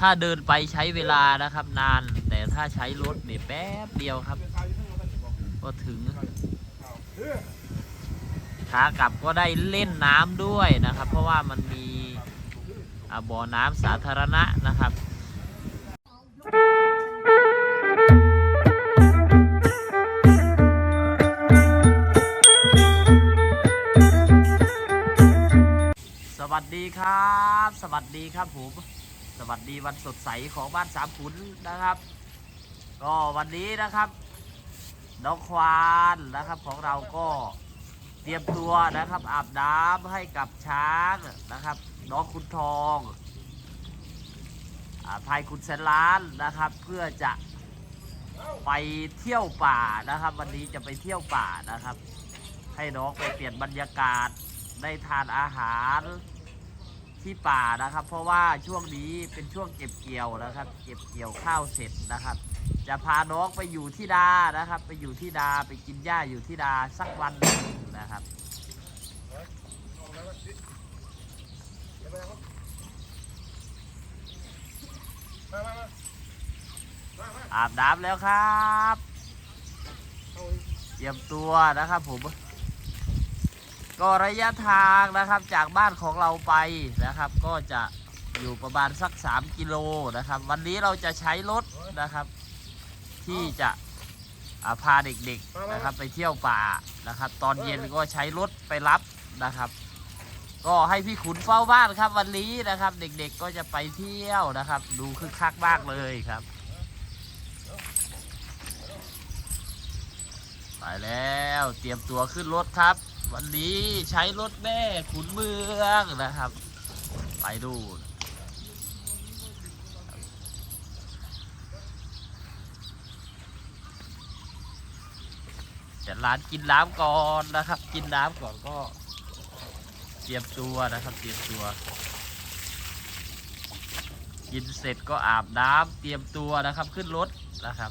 ถ้าเดินไปใช้เวลานะครับ นาน แต่ถ้าใช้รถเนี่ยแป๊บเดียวครับ ก็ถึงขากลับก็ได้เล่นน้ำด้วยนะครับ เพราะว่ามันมีบ่อน้ำสาธารณะนะครับสวัสดีครับ สวัสดีครับผม สวัสดีวันสดใสของบ้านสามขุนนะครับ ก็วันนี้นะครับ น้องควานนะครับของเราก็เตรียมตัวนะครับอาบน้ำให้กับช้างนะครับ น้องคุณทองอาพายคุณแสนล้านนะครับ เพื่อจะไปเที่ยวป่านะครับ วันนี้จะไปเที่ยวป่านะครับ ให้น้องไปเปลี่ยนบรรยากาศได้ทานอาหาร ที่ป่านะครับ เพราะว่าช่วงนี้เป็นช่วงเก็บเกี่ยวนะครับ เก็บเกี่ยวข้าวเสร็จนะครับ จะพาน้องไปอยู่ที่ดานะครับ ไปอยู่ที่ดาไปกินหญ้าอยู่ที่ดาสักวันหนึ่งนะครับอาบน้ำแล้วครับ เตรียมตัวนะครับผม ก็ระยะทางนะครับจากบ้านของเราไปนะครับ ก็จะอยู่ประมาณสัก 3 กิโลนะครับ วันนี้เราจะใช้รถนะครับ ที่จะาพาเด็กๆนะครับ ไปเที่ยวป่านะครับ ตอนเย็นก็ใช้รถไปรับนะครับ ก็ให้พี่ขุนเฝ้าบ้านครับ วันนี้นะครับ เด็กๆก็จะไปเที่ยวนะครับ ดูคึกคักมากเลยครับไปแล้วเตรียมตัวขึ้นรถครับ วันนี้ใช้รถแม่ขุนเมืองนะครับ ไปดูจะร้านกินน้ำก่อนนะครับ กินน้ำก่อนก็ เตรียมตัวนะครับ เตรียมตัว กินเสร็จก็อาบน้ำเตรียมตัวนะครับ ขึ้นรถนะครับ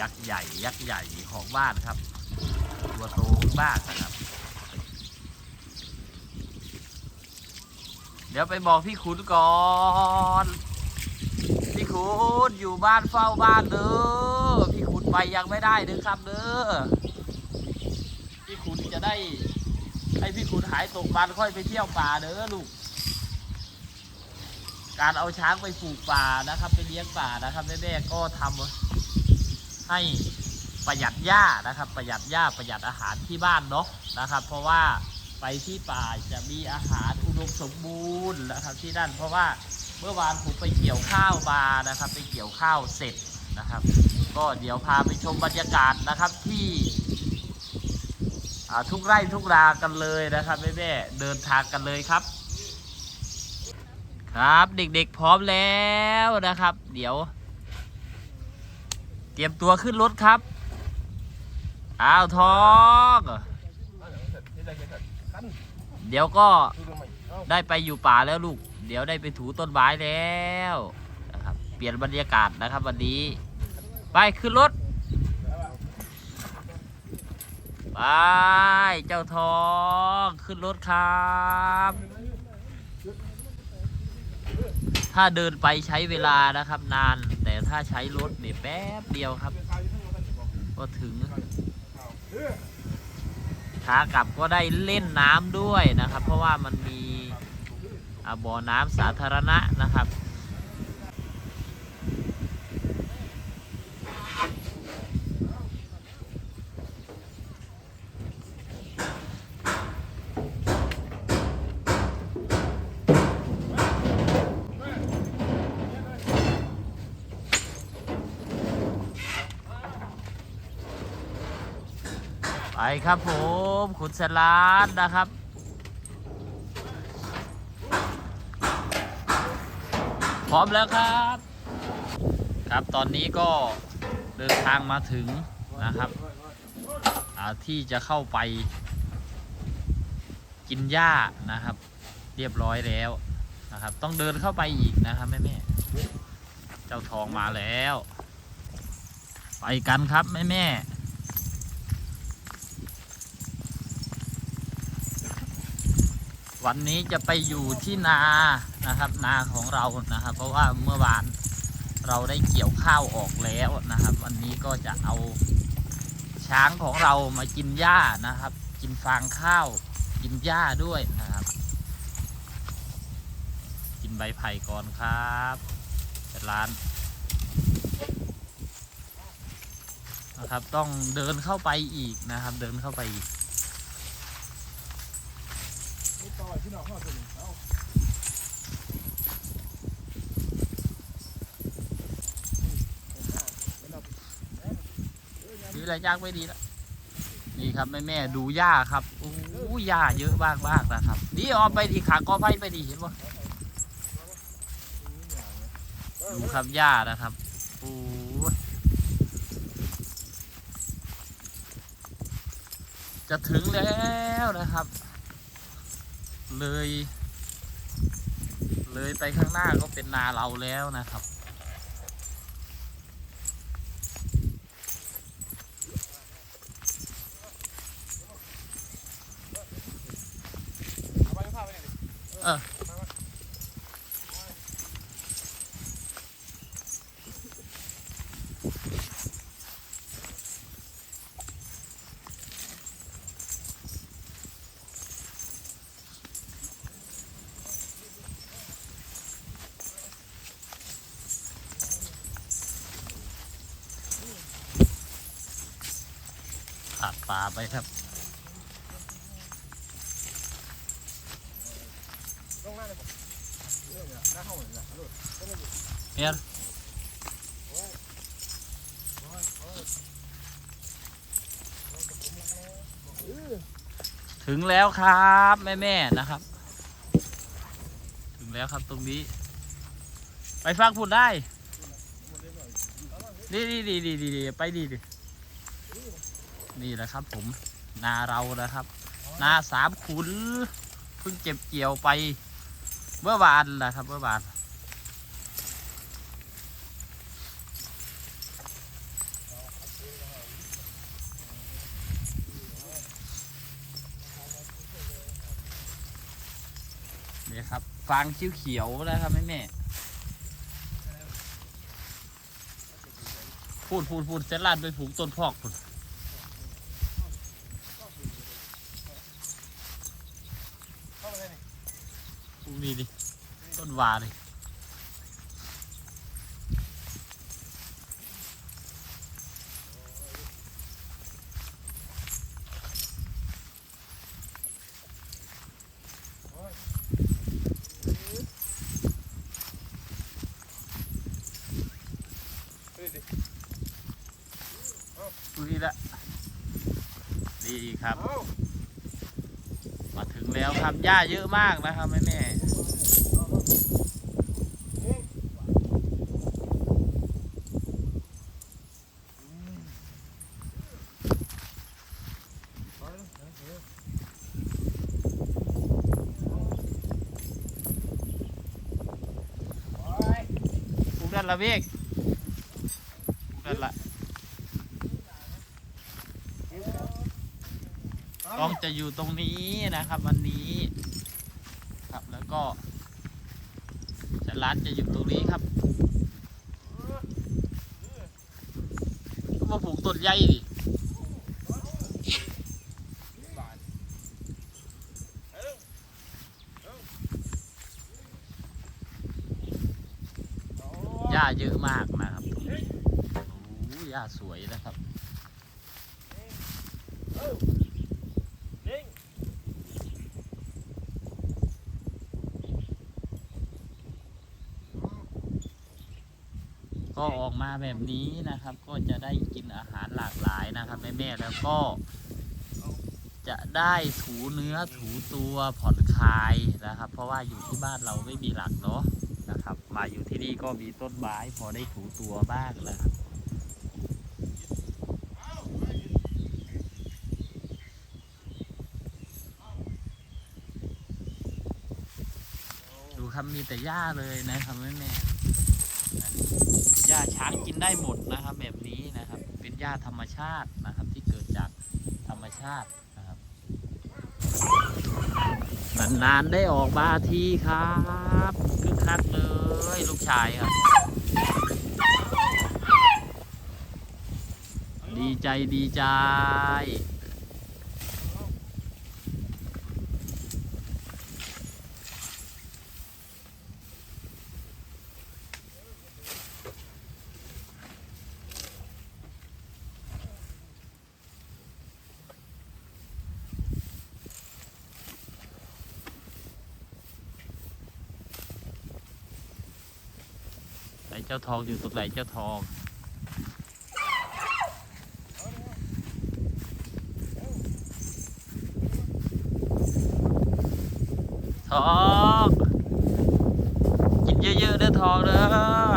ยักษ์ใหญ่ ยักษ์ใหญ่ของบ้านครับ ตัวโตมากนะครับ เดี๋ยวไปบอกพี่ขุนก่อน พี่ขุนอยู่บ้านเฝ้าบ้านเด้อพี่ขุนไปยังไม่ได้เด้อครับเด้อพี่ขุนจะได้ให้พี่ขุนหายตกมันค่อยไปเที่ยวป่าเด้อลูกการเอาช้างไปปลูกป่านะครับ ไปเลี้ยงป่านะครับแม่ๆก็ทำ ให้ประหยัดหญ้านะครับ ประหยัดหญ้าประหยัดอาหารที่บ้านเนาะนะครับ เพราะว่าไปที่ป่าจะมีอาหารอุดมสมบูรณ์นะครับที่นั่นเพราะว่าเมื่อวานผมไปเกี่ยวข้าวมานะครับ ไปเกี่ยวข้าวเสร็จนะครับ ก็เดี๋ยวพาไปชมบรรยากาศนะครับที่ทุกไร่ทุกรากันเลยนะครับแม่แม่เดินทางกันเลยครับ ครับเด็กๆพร้อมแล้วนะครับ เดี๋ยว รียมตัวขึ้นรถครับ อ้าวทองเดี๋ยวก็ได้ไปอยู่ป่าแล้วลูก เดี๋ยวได้ไปถูต้นไม้แล้วนะครับ เปลี่ยนบรรยากาศนะครับวันนี้ ไปขึ้นรถ ไป เจ้าทองขึ้นรถครับ ถ้าเดินไปใช้เวลานะครับนาน ถ้าใช้รถเดี๋ยวแป๊บเดียวครับ ก็ถึงขากลับก็ได้เล่นน้ำด้วยนะครับ เพราะว่ามันมีบ่อน้ำสาธารณะนะครับ ครับผมขุนสลานนะครับ พร้อมแล้วครับ ครับตอนนี้ก็เดินทางมาถึงนะครับที่จะเข้าไปกินหญ้านะครับ เรียบร้อยแล้วนะครับ ต้องเดินเข้าไปอีกนะครับแม่แม่เจ้าทองมาแล้ว ไปกันครับแม่แม่ๆ ไวันนี้จะไปอยู่ที่นานะครับนาของเรานะครับ เพราะว่าเมื่อวานเราได้เกี่ยวข้าวออกแล้วนะครับ วันนี้ก็จะเอาช้างของเรามากินหญ้านะครับ กินฟางข้าวกินหญ้าด้วยนะครับ กินใบไผ่ก่อนครับเป็นร้านนะครับต้องเดินเข้าไปอีกนะครับ เดินเข้าไปอีก นี่ต่อที่นอกข้อตัวนี้เอา ดีอะยากไม่ดีแล้วนี่ครับแม่แม่ดูหญ้าครับโอ้ยหญ้าเยอะมากมากนะครับดีออมไปดีขากอไผ่ไปดีเห็นปะดูครับหญ้านะครับโอ้ยจะถึงแล้วนะครับ เลย เลยไปข้างหน้าก็เป็นนาเราแล้วนะครับ เอาไปผ้าไปไหนดิ เออขาดปลาไปครับ ลงหน้าเลยผมเรื่องเนี่ยหน้าห้องเลยนะลูก เนี่ย โอ้ยโอ้ยโอ้ย เออถึงแล้วครับแม่แม่นะครับ ถึงแล้วครับตรงนี้ ไปฟังพูดได้ดีดีดีดีดีดีไปดีดินี่แหละครับ ผมนาเรานะครับ นาสามขุนเพิ่งเก็บเกี่ยวไป เมื่อวานแหละครับเมื่อวานนี่ครับฟางเขียวๆนะครับแม่แม่พูดพูดพูดเซนลานไปผูกต้นพอกพูด เข้าไปเลยนี่ พวก นี้ดิต้นวาดิเฮ้ยดิพวกนี้ละดีครับเอามาถึง แล้วครับหญ้าเยอะมากนะครับแม่แม่ปเลยเออปลูกด้านละเวกปลูกด้านละต้อง จะอยู่ตรงนี้นะครับ วันนี้ ครับแล้วก็จะร้านจะอยู่ตรงนี้ครับมาปลูกต้นใหญ่ดิหญ้าเยอะมากนะครับตรงนี้โอ้หญ้าสวยนะครับ นิ่ง ก็ออกมาแบบนี้นะครับ ก็จะได้กินอาหารหลากหลายนะครับแม่ๆแล้วก็จะได้ถูเนื้อถูตัวผ่อนคลายนะครับ เพราะว่าอยู่ที่บ้านเราไม่มีหลักเนาะนะครับ มาอยู่ที่นี่ก็มีต้นไม้พอได้ถูตัวบ้างนะครับดูครับมีแต่หญ้าเลยนะครับแม่แม่ หญ้าช้างกินได้หมดนะครับ แบบนี้นะครับ เป็นหญ้าธรรมชาตินะครับ ที่เกิดจากธรรมชาตินะครับนั่นนานๆได้ออกมาทีครับคึกคักเลยลูกชายครับ ดีใจดีใจ เจ้าทองอยู่ตรงไหนเจ้าทองทองกินเยอะๆเด้อทองเด้อ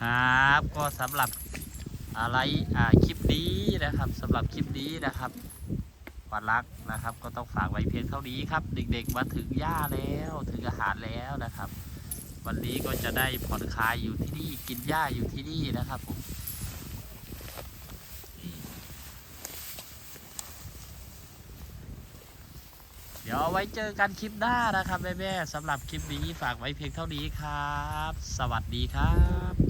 ครับ ก็สำหรับอะไรอ่าคลิปนี้นะครับสำหรับคลิปนี้นะครับปันรักนะครับ ก็ต้องฝากไว้เพียงเท่านี้ครับ เด็กๆมาถึงหญ้าแล้วถึงอาหารแล้วนะครับ วันนี้ก็จะได้ผ่อนคลายอยู่ที่นี่กินหญ้าอยู่ที่นี่นะครับผมเดี๋ยวไว้เจอกันคลิปหน้านะครับแม่ๆสำหรับคลิปนี้ฝากไว้เพียงเท่านี้ครับ สวัสดีครับ